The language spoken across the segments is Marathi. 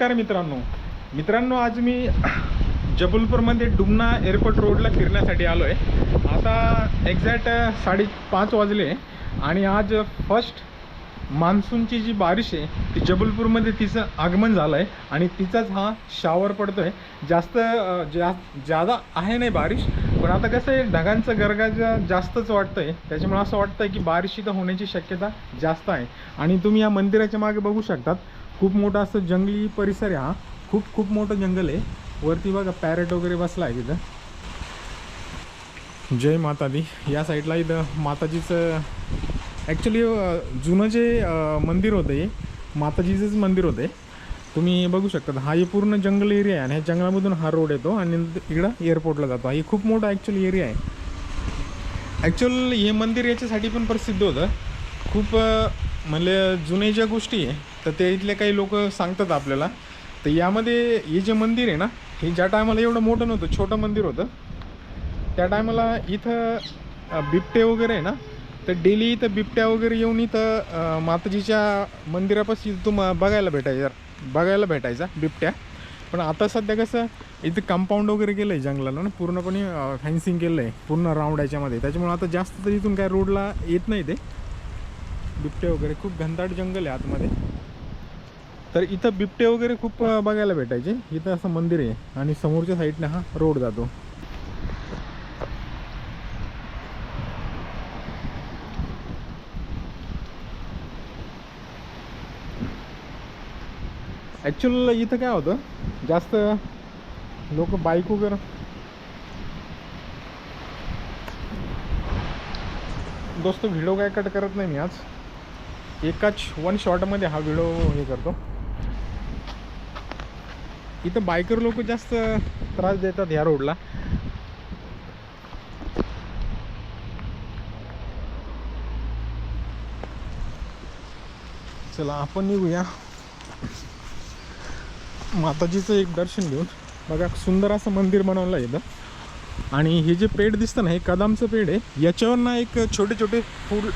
नमस्कार मित्रांनो. मित्रांनो आज मी जबलपूरमध्ये डुमना एअरपोर्ट रोडला फिरण्यासाठी आलो आहे आता एक्झॅक्ट साडेपाच वाजले आणि आज फर्स्ट मान्सूनची जी बारिश आहे ती जबलपूरमध्ये तिचं आगमन झालं आहे आणि तिचाच हा शावर पडतो आहे जास्त जा जादा आहे नाही बारिश पण आता कसं आहे ढगांचं गरगाजा जास्तच वाटतं आहे त्याच्यामुळे असं वाटतं आहे की बारिश इथं होण्याची शक्यता जास्त आहे. आणि तुम्ही या मंदिराच्या मागे बघू शकतात खूप मोठं असं जंगली परिसर आहे हा. खूप खूप मोठं जंगल आहे. वरती बघा पॅरेट वगैरे बसला आहे तिथं. जय माता दी या साईडला इथं माताजीचं ॲक्च्युली जुनं जे मंदिर होतं हे माताजीचंच मंदिर होतं तुम्ही बघू शकता. हा हे पूर्ण जंगल एरिया आहे आणि ह्या जंगलामधून हा रोड येतो आणि इकडं एअरपोर्टला जातो. हे खूप मोठा ॲक्च्युली एरिया आहे. ॲक्च्युअल हे मंदिर याच्यासाठी पण प्रसिद्ध होतं. खूप म्हणजे जुने ज्या गोष्टी आहे तर ते इथले काही लोक सांगतात आपल्याला. तर यामध्ये हे जे मंदिर आहे ना हे ज्या टायमाला एवढं मोठं नव्हतं छोटं मंदिर होतं त्या टायमाला इथं बिबटे वगैरे आहे ना तर डेली इथं बिबट्या वगैरे येऊन इथं माताजीच्या मंदिरापाशी तुम बघायला भेटायचा बघायला भेटायचा बिबट्या. पण आता सध्या कसं इथं कंपाऊंड वगैरे केलं आहे जंगलाला ना पूर्णपणे फॅन्सिंग केलं आहे पूर्ण राऊंड याच्यामध्ये. त्याच्यामुळे आता जास्त तर इथून काय रोडला येत नाही ते. बिबटे वगैरे खूप घनदाट जंगल आहे आतमध्ये. तर इथं बिबटे वगैरे खूप बघायला भेटायचे. इथं असं मंदिर आहे. आणि समोरच्या साईडने हा रोड जातो. ॲक्च्युअल इथं काय होतं? जास्त लोक बाईक वगैरे दोस्त व्हिडिओ काय कट करत नाही मी आज. एकाच वन शॉटमध्ये हा व्हिडिओ हे करतो. इथं बायकर लोक जास्त त्रास देतात ह्या रोडला. चला आपण निघूया. माताजीचं एक दर्शन घेऊन. बघा सुंदर असं मंदिर बनवलं आहे इथं. आणि हे जे पेड दिसतं ना हे कदमचं पेड आहे. याच्यावर ना एक छोटे छोटे फूड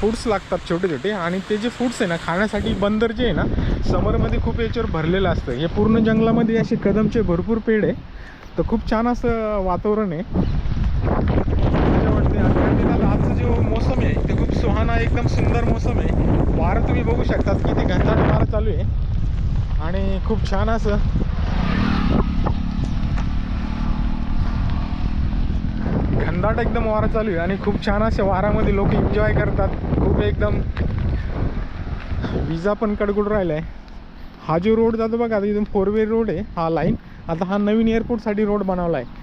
फूड्स लागतात छोटे छोटे आणि ते जे फूड्स आहे ना खाण्यासाठी बंदर जे आहे ना समरमध्ये खूप याच्यावर भरलेलं असतं. हे पूर्ण जंगलामध्ये असे कदमचे भरपूर पेड आहे. तर खूप छान असं वातावरण आहे. मजा वाटते आणि आजचं जो मोसम आहे ते खूप सुहाना एकदम सुंदर मोसम आहे. वारं तुम्ही बघू शकतात ते घनदाट वारं चालू आहे. आणि खूप छान असं घनदाट एकदम वारा चालू आहे. आणि खूप छान असे वारामध्ये लोक एन्जॉय करतात. खूप एकदम विजा पण कडकुड राहिला आहे हा जो रोड जातो बघा आता इथून फोर वे रोड आहे हा लाईन आता हा नवीन एअरपोर्टसाठी रोड बनवला आहे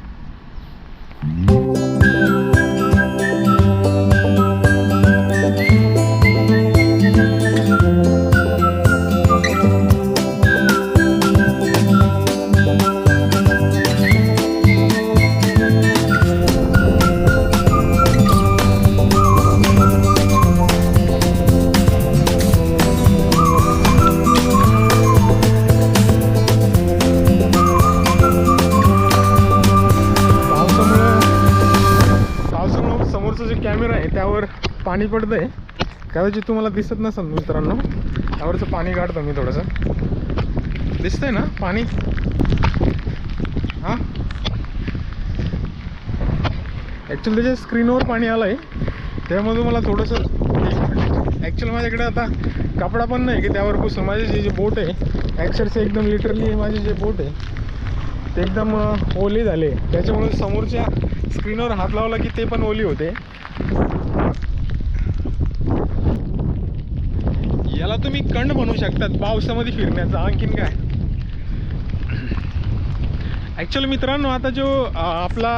पाणी पडतं आहे कदाचित हो, तुम्हाला दिसत नसेल मित्रांनो. त्यावरचं पाणी काढतो मी थोडंसं. दिसतंय ना पाणी? हां? ॲक्च्युली त्याच्या स्क्रीनवर पाणी आलं आहे त्यामुळे मला थोडंसं ॲक्च्युअल माझ्याकडे आता कपडा पण नाही की त्यावर पुसून माझे जे जे बोट आहे ॲक्चरचे एकदम लिटरली माझे जे बोट आहे ते एकदम ओले झाले त्याच्यामुळे समोरच्या स्क्रीनवर हात लावला की ते पण ओली होते. तुम्ही कंड म्हणू शकतात पावसामध्ये फिरण्याचा आणखीन काय? ॲक्च्युअली मित्रांनो आता जो आपला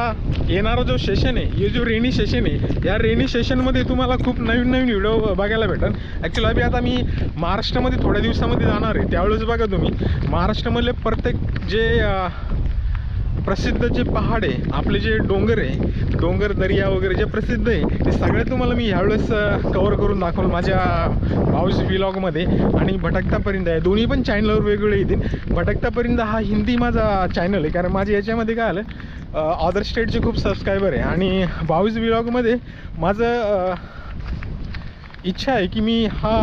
येणारा जो सेशन आहे हे जो रेनी सेशन आहे या रेनी सेशनमध्ये तुम्हाला खूप नवीन नवीन व्हिडिओ बघायला भेटेल ॲक्च्युली अभि आता मी महाराष्ट्रामध्ये थोड्या दिवसामध्ये जाणार आहे त्यावेळेस बघा तुम्ही. महाराष्ट्रामधले प्रत्येक जे प्रसिद्ध जे पहाड आहे आपले जे डोंगर आहे डोंगर दर्या वगैरे जे प्रसिद्ध आहे ते सगळे तुम्हाला मी ह्यावेळेस कवर करून दाखवलं माझ्या भाऊज व्लॉगमध्ये आणि भटकतापर्यंत आहे. दोन्ही पण चॅनलवर वेगवेगळे येतील. भटकतापर्यंत हा हिंदी माझा चॅनल आहे. कारण माझ्या याच्यामध्ये काय आलं अदर स्टेटचे खूप सबस्क्रायबर आहे. आणि भाऊज व्लॉगमध्ये माझं इच्छा आहे की मी हा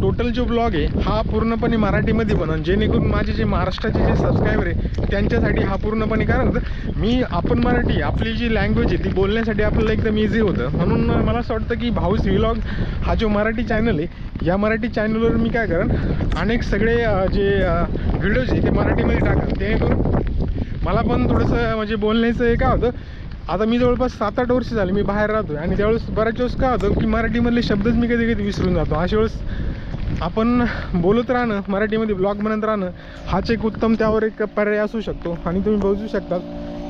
टोटल जो ब्लॉग आहे हा पूर्णपणे मराठीमध्ये बनवून जेणेकरून माझे जे महाराष्ट्राचे जे सबस्क्रायबर आहे त्यांच्यासाठी हा पूर्णपणे कारण मी आपण मराठी आपली जी लँग्वेज आहे ती बोलण्यासाठी आपल्याला एकदम इझी होतं. म्हणून मला असं वाटतं की भाऊस व्लॉग हा जो मराठी चॅनल आहे या मराठी चॅनलवर मी काय करेन अनेक सगळे जे व्हिडिओज आहे ते मराठीमध्ये टाकेन. जेणेकरून मला पण थोडंसं म्हणजे बोलण्याचं हे काय होतं आता मी जवळपास सात आठ वर्ष झाले मी बाहेर राहतो आणि त्यावेळेस बऱ्याच वेळेस काय होतं की मराठीमधले शब्दच मी कधी कधी विसरून जातो. अशा वेळेस आपण बोलत राहणं मराठीमध्ये ब्लॉग बनत राहणं हाच एक उत्तम त्यावर एक पर्याय असू शकतो. आणि तुम्ही बघू शकता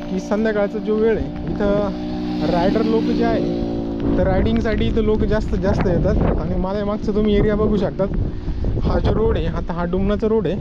की संध्याकाळचा जो वेळ आहे इथं रायडर लोक जे आहे तर रायडिंगसाठी इथं लोक जास्त जास्त येतात. आणि माझ्या मागचं तुम्ही एरिया बघू शकतात. हा जो रोड आहे आता हा डुमनाचा रोड आहे.